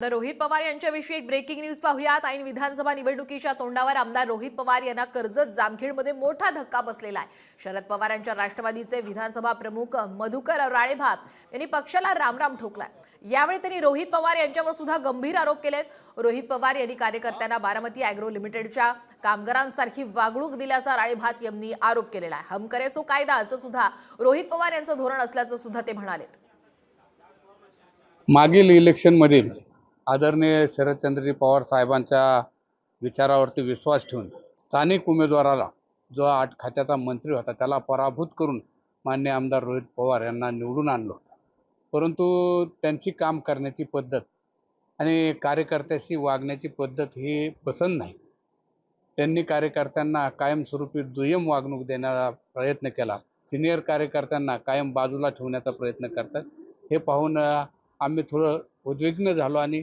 तर रोहित पवार यांच्याविषयी एक ब्रेकिंग न्यूज पाहूयात. ऐन विधानसभा निवडणुकीच्या तोंडावर आमदार रोहित पवार यांना कर्जत जामखेडमध्ये मोठा धक्का बसलेला आहे. शरद पवार यांच्या राष्ट्रवादीचे विधानसभा प्रमुख मधुकर राळेभात यांनी पक्षाला रामराम ठोकलाय. यावेळी त्यांनी रोहित पवार यांच्यावर सुद्धा गंभीर आरोप केलेत. रोहित पवार यांनी कार्यकर्त्यांना बारामती अॅग्रो लिमिटेडच्या कामगारांसारखी वागणूक दिल्याचा राळेभात यांनी आरोप केलेला आहे. हम करे सो कायदा असं सुद्धा रोहित पवार यांचं धोरण असल्याचं सुद्धा ते म्हणालेत. मागील इलेक्शनमधील आदरणीय शरदचंद्रजी पवार साहेबांच्या विचारावरती विश्वास ठेवून स्थानिक उमेदवाराला जो आठ खात्याचा मंत्री होता त्याला पराभूत करून मान्य आमदार रोहित पवार यांना निवडून आणलं होतं. परंतु त्यांची काम करण्याची पद्धत आणि कार्यकर्त्याशी वागण्याची पद्धत ही पसंत नाही. त्यांनी कार्यकर्त्यांना कायमस्वरूपी दुय्यम वागणूक देण्याचा प्रयत्न केला. सिनियर कार्यकर्त्यांना कायम बाजूला ठेवण्याचा प्रयत्न करतात. हे पाहून आम्ही थोडं उद्विग्न झालो आणि